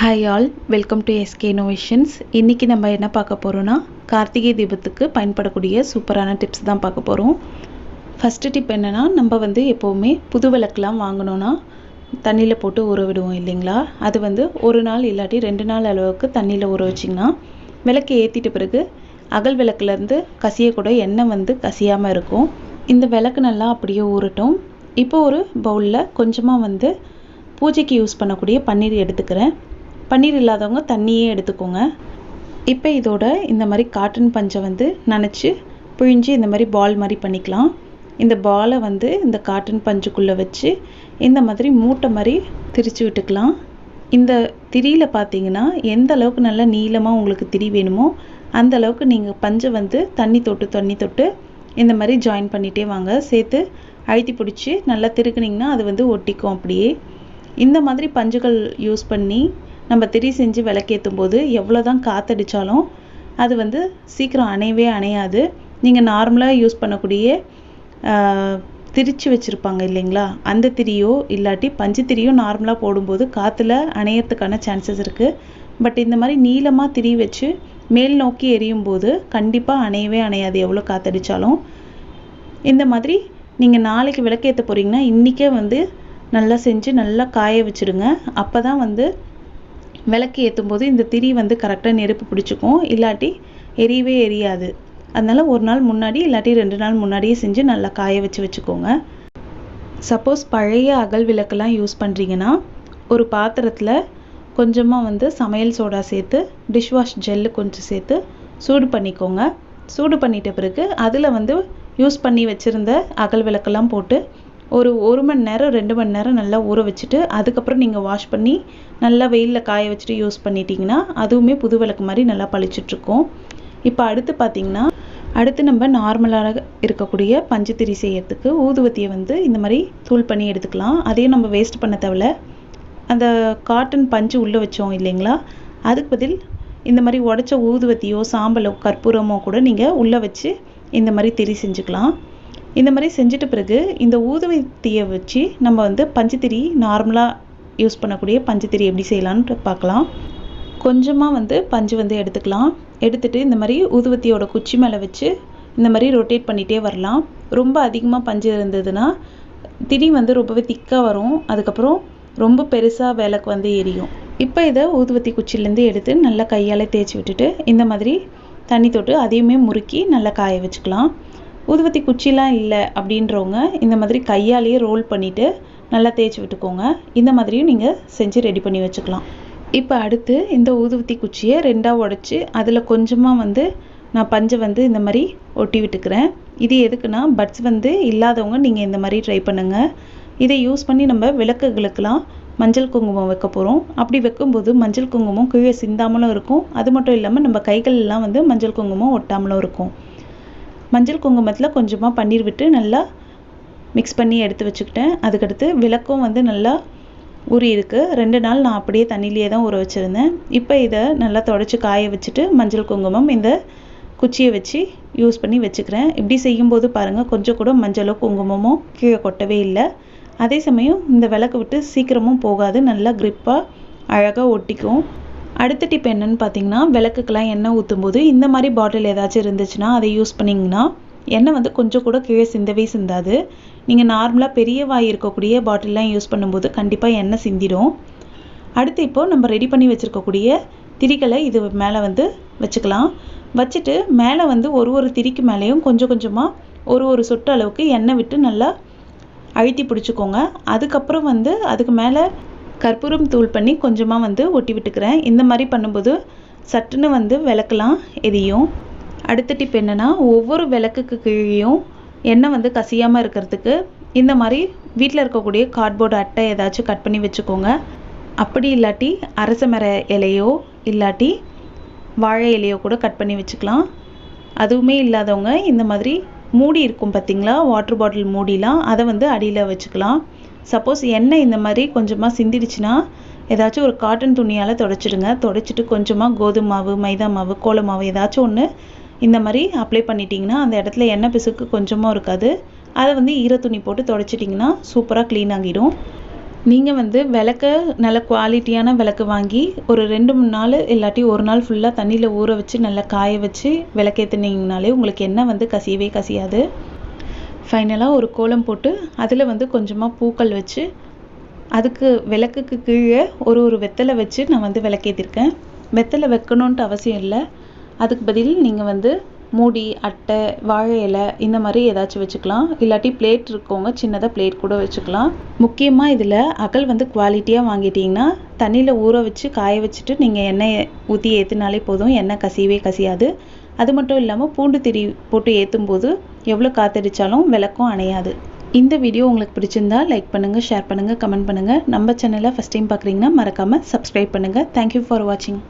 Hi all welcome to SK innovations இன்றைக்கி நம்ம என்ன பார்க்க போகிறோன்னா கார்த்திகை தீபத்துக்கு பயன்படக்கூடிய சூப்பரான டிப்ஸ் தான் பார்க்க போகிறோம் ஃபஸ்ட்டு டிப் என்னென்னா நம்ம வந்து எப்போவுமே புது விளக்குலாம் வாங்கினோன்னா தண்ணியில் போட்டு ஊற விடுவோம் இல்லைங்களா? அது வந்து ஒரு நாள் இல்லாட்டி ரெண்டு நாள் அளவுக்கு தண்ணியில் ஊற வச்சிங்கன்னா விளக்கு ஏற்றிட்ட பிறகு அகல் விளக்குலேருந்து கசியக்கூட எண்ணெய் வந்து கசியாமல் இருக்கும். இந்த விளக்கு நல்லா அப்படியே ஊறட்டும். இப்போ ஒரு பவுலில் கொஞ்சமாக வந்து பூஜைக்கு யூஸ் பண்ணக்கூடிய பன்னீர் எடுத்துக்கிறேன். பன்னீர் இல்லாதவங்க தண்ணியே எடுத்துக்கோங்க. இப்போ இதோட இந்த மாதிரி காட்டன் பஞ்சை வந்து நனைச்சி பிழிஞ்சு இந்த மாதிரி பால் மாதிரி பண்ணிக்கலாம். இந்த பாலை வந்து இந்த காட்டன் பஞ்சுக்குள்ளே வச்சு இந்த மாதிரி மூட்டை மாதிரி திரிச்சு விட்டுக்கலாம். இந்த திரியில் பார்த்தீங்கன்னா எந்த அளவுக்கு நல்லா நீளமாக உங்களுக்கு திரி வேணுமோ அந்த அளவுக்கு நீங்கள் பஞ்சை வந்து தண்ணி தொட்டு தண்ணி தொட்டு இந்த மாதிரி ஜாயின் பண்ணிகிட்டே வாங்க. சேர்த்து அழுத்தி பிடிச்சி நல்லா திருக்குனிங்கன்னா அது வந்து ஒட்டிக்கும் அப்படியே. இந்த மாதிரி பஞ்சுகள் யூஸ் பண்ணி நம்ம திரி செஞ்சு விளக்கேற்றும் போது எவ்வளோ தான் காற்றடித்தாலும் அது வந்து சீக்கிரம் அணையவே அணையாது. நீங்கள் நார்மலாக யூஸ் பண்ணக்கூடிய திரிச்சு வச்சுருப்பாங்க இல்லைங்களா? அந்த திரியோ இல்லாட்டி பஞ்சு திரியோ நார்மலாக போடும்போது காற்றுல அணையறதுக்கான சான்சஸ் இருக்குது பட் இந்த மாதிரி நீளமாக திரி வச்சு மேல் நோக்கி எரியும் போது கண்டிப்பாக அணையவே அணையாது எவ்வளோ காற்றடிச்சாலும் இந்த மாதிரி நீங்கள் நாளைக்கு விளக்கேற்ற போகிறீங்கன்னா இன்றைக்கே வந்து நல்லா செஞ்சு நல்லா காய வச்சுடுங்க. அப்போ தான் வந்து விளக்கு ஏற்றும் போது இந்த திரி வந்து கரெக்டாக நெருப்பு பிடிச்சிக்கும். இல்லாட்டி எரியவே எரியாது. அதனால் ஒரு நாள் முன்னாடி இல்லாட்டி ரெண்டு நாள் முன்னாடியே செஞ்சு நல்லா காய வச்சு வச்சுக்கோங்க. சப்போஸ் பழைய அகல் விளக்கெல்லாம் யூஸ் பண்ணுறீங்கன்னா ஒரு பாத்திரத்தில் கொஞ்சமாக வந்து சமையல் சோடா சேர்த்து டிஷ்வாஷ் ஜெல்லு கொஞ்சம் சேர்த்து சூடு பண்ணிக்கோங்க. சூடு பண்ணிட்ட பிறகு அதில் வந்து யூஸ் பண்ணி வச்சுருந்த அகல் விளக்கெல்லாம் போட்டு ஒரு ஒரு மணி நேரம் ரெண்டு மணி நேரம் நல்லா ஊற வச்சுட்டு அதுக்கப்புறம் நீங்கள் வாஷ் பண்ணி நல்லா வெயிலில் காய வச்சுட்டு யூஸ் பண்ணிட்டீங்கன்னா அதுவுமே புது விளக்கு மாதிரி நல்லா பளிச்சிட்ருக்கும். இப்போ அடுத்து பார்த்திங்கன்னா அடுத்து நம்ம நார்மலாக இருக்கக்கூடிய பஞ்சுத்திரி செய்யறதுக்கு ஊதுவத்தியை வந்து இந்த மாதிரி தூள் பண்ணி எடுத்துக்கலாம். அதையும் நம்ம வேஸ்ட் பண்ண தேவையில்ல. அந்த காட்டன் பஞ்சு உள்ளே வச்சோம் இல்லைங்களா? அதுக்கு பதில் இந்த மாதிரி உடச்ச ஊதுவத்தியோ சாம்பலோ கற்பூரமோ கூட நீங்கள் உள்ளே வச்சு இந்த மாதிரி திரி செஞ்சுக்கலாம். இந்த மாதிரி செஞ்சுட்ட பிறகு இந்த ஊதுவத்தியை வச்சு நம்ம வந்து பஞ்சுத்திரி நார்மலாக யூஸ் பண்ணக்கூடிய பஞ்சுத்திரி எப்படி செய்யலான்னு பார்க்கலாம். கொஞ்சமாக வந்து பஞ்சு வந்து எடுத்துக்கலாம். எடுத்துட்டு இந்த மாதிரி ஊதுவத்தியோட குச்சி மேலே வச்சு இந்த மாதிரி ரொட்டேட் பண்ணிகிட்டே வரலாம். ரொம்ப அதிகமாக பஞ்சு இருந்ததுன்னா திரி வந்து ரொம்பவே திக்காக வரும். அதுக்கப்புறம் ரொம்ப பெருசாக விளக்கு வந்து எரியும். இப்போ இதை ஊதுவத்தி குச்சிலேருந்து எடுத்து நல்லா கையால் தேய்ச்சி விட்டுட்டு இந்த மாதிரி தண்ணி தொட்டு அதையுமே முறுக்கி நல்லா காய வச்சுக்கலாம். ஊதுவத்தி குச்சிலாம் இல்லை அப்படின்றவங்க இந்த மாதிரி கையாலேயே ரோல் பண்ணிவிட்டு நல்லா தேய்ச்சி விட்டுக்கோங்க. இந்த மாதிரியும் நீங்கள் செஞ்சு ரெடி பண்ணி வச்சுக்கலாம். இப்போ அடுத்து இந்த ஊதுவத்தி குச்சியை ரெண்டாக உடச்சி அதில் கொஞ்சமாக வந்து நான் பஞ்சை வந்து இந்த மாதிரி ஒட்டி விட்டுக்கிறேன். இது எதுக்குன்னா பட்ஸ் வந்து இல்லாதவங்க நீங்கள் இந்த மாதிரி ட்ரை பண்ணுங்கள் இதை யூஸ் பண்ணி நம்ம விளக்குகளுக்கெல்லாம் மஞ்சள் குங்குமம் வைக்க போகிறோம் அப்படி வைக்கும்போது மஞ்சள் குங்குமம் கீழே சிந்தாமலும் இருக்கும். அது மட்டும் இல்லாமல் நம்ம கைகள்லாம் வந்து மஞ்சள் குங்குமம் ஒட்டாமலும் இருக்கும். மஞ்சள் குங்குமத்தில் கொஞ்சமாக பன்னீர் விட்டு நல்லா மிக்ஸ் பண்ணி எடுத்து வச்சுக்கிட்டேன். அதுக்கடுத்து விளக்கும் வந்து நல்லா உரி இருக்குது ரெண்டு நாள் நான் அப்படியே தண்ணியிலே தான் ஊற வச்சுருந்தேன். இப்போ இதை நல்லா தொடச்சி காய வச்சுட்டு மஞ்சள் குங்குமம் இந்த குச்சியை வச்சு யூஸ் பண்ணி வச்சுக்கிறேன். இப்படி செய்யும்போது பாருங்கள் கொஞ்சம் கூட மஞ்சளோ குங்குமமோ கீழே கொட்டவே இல்லை. அதே சமயம் இந்த விளக்கு விட்டு சீக்கிரமும் போகாது. நல்லா க்ரிப்பாக அழகாக ஒட்டிக்கும். அடுத்த டிப் என்னன்னு பார்த்தீங்கன்னா விளக்குக்கெல்லாம் எண்ணெய் ஊற்றும் போது இந்த மாதிரி பாட்டில் ஏதாச்சும் இருந்துச்சுன்னா அதை யூஸ் பண்ணிங்கன்னா எண்ணெய் வந்து கொஞ்சம் கூட கீழே சிந்தவே சிந்தாது. நீங்கள் நார்மலாக பெரிய வாய் இருக்கக்கூடிய பாட்டில்லாம் யூஸ் பண்ணும்போது கண்டிப்பாக எண்ணெய் சிந்திடும். அடுத்து இப்போது நம்ம ரெடி பண்ணி வச்சுருக்கக்கூடிய திரிகளை இது மேலே வந்து வச்சுக்கலாம். வச்சுட்டு மேலே வந்து ஒரு ஒரு திரிக்கு மேலேயும் கொஞ்சம் கொஞ்சமாக ஒரு ஒரு சொட்டு அளவுக்கு எண்ணெய் விட்டு நல்லா அழுத்தி பிடிச்சிக்கோங்க. அதுக்கப்புறம் வந்து அதுக்கு மேலே கற்பூரம் தூள் பண்ணி கொஞ்சமாக வந்து ஒட்டி விட்டுக்கிறேன். இந்த மாதிரி பண்ணும்போது சட்டுன்னு வந்து விளக்கலாம் எரியும். அடுத்த டிப் என்னென்னா ஒவ்வொரு விளக்குக்கு கீழேயும் எண்ணெய் வந்து கசியாமல் இருக்கிறதுக்கு இந்த மாதிரி வீட்டில் இருக்கக்கூடிய கார்ட்போர்டு அட்டை ஏதாச்சும் கட் பண்ணி வச்சுக்கோங்க. அப்படி இல்லாட்டி அரச மர இலையோ இல்லாட்டி வாழை இலையோ கூட கட் பண்ணி வச்சுக்கலாம். அதுவுமே இல்லாதவங்க இந்த மாதிரி மூடி இருக்கும் பார்த்தீங்களா வாட்டர் பாட்டில் மூடிலாம் அதை வந்து அடியில் வச்சுக்கலாம். சப்போஸ் எண்ணெய் இந்த மாதிரி கொஞ்சமாக சிந்திடுச்சுன்னா ஏதாச்சும் ஒரு காட்டன் துணியால் தொடச்சிடுங்க. தொடச்சிட்டு கொஞ்சமாக கோதுமை மாவு மைதா மாவு கோல மாவு ஏதாச்சும் ஒன்று இந்த மாதிரி அப்ளை பண்ணிட்டீங்கன்னா அந்த இடத்துல எண்ணெய் பிசுக்கு கொஞ்சமாக இருக்காது. அதை வந்து ஈர துணி போட்டு தொடச்சிட்டிங்கன்னா சூப்பராக க்ளீன் ஆகிடும். நீங்கள் வந்து விளக்க நல்ல குவாலிட்டியான விளக்கு வாங்கி ஒரு ரெண்டு மூணு நாள் இல்லாட்டி ஒரு நாள் ஃபுல்லாக தண்ணியில் ஊற வச்சு நல்லா காய வச்சு விளக்கேற்றுனீங்கனாலே உங்களுக்கு எண்ணெய் வந்து கசியவே கசியாது. ஃபைனலாக ஒரு கோலம் போட்டு அதில் வந்து கொஞ்சமாக பூக்கள் வச்சு அதுக்கு விளக்குக்கு கீழே ஒரு ஒரு வெத்தலை வச்சு நான் வந்து விளக்கேற்றிருக்கேன் வெத்தலை வைக்கணுன்ட்டு அவசியம் இல்லை. அதுக்கு பதில் நீங்கள் வந்து மூடி அட்டை வாழை இலை இந்த மாதிரி ஏதாச்சும் வச்சுக்கலாம். இல்லாட்டி பிளேட் இருக்கவங்க சின்னதாக பிளேட் கூட வச்சுக்கலாம். முக்கியமாக இதில் அகல் வந்து குவாலிட்டியாக வாங்கிட்டீங்கன்னா தண்ணியில் ஊற வச்சு காய வச்சுட்டு நீங்கள் எண்ணெய் ஊற்றி ஏற்றினாலே போதும். எண்ணெய் கசியவே கசியாது. அது மட்டும் இல்லாமல் பூண்டு திரி போட்டு ஏற்றும் போது எவ்வளோ காத்தடிச்சாலும் விளக்கும் அணையாது. இந்த வீடியோ உங்களுக்கு பிடிச்சிருந்தா லைக் பண்ணுங்கள் ஷேர் பண்ணுங்கள் கமெண்ட் பண்ணுங்கள் நம்ம சேனலை ஃபஸ்ட் டைம் பார்க்குறீங்கன்னா மறக்காமல் சப்ஸ்கிரைப் பண்ணுங்கள் தேங்க்யூ ஃபார் வாட்சிங்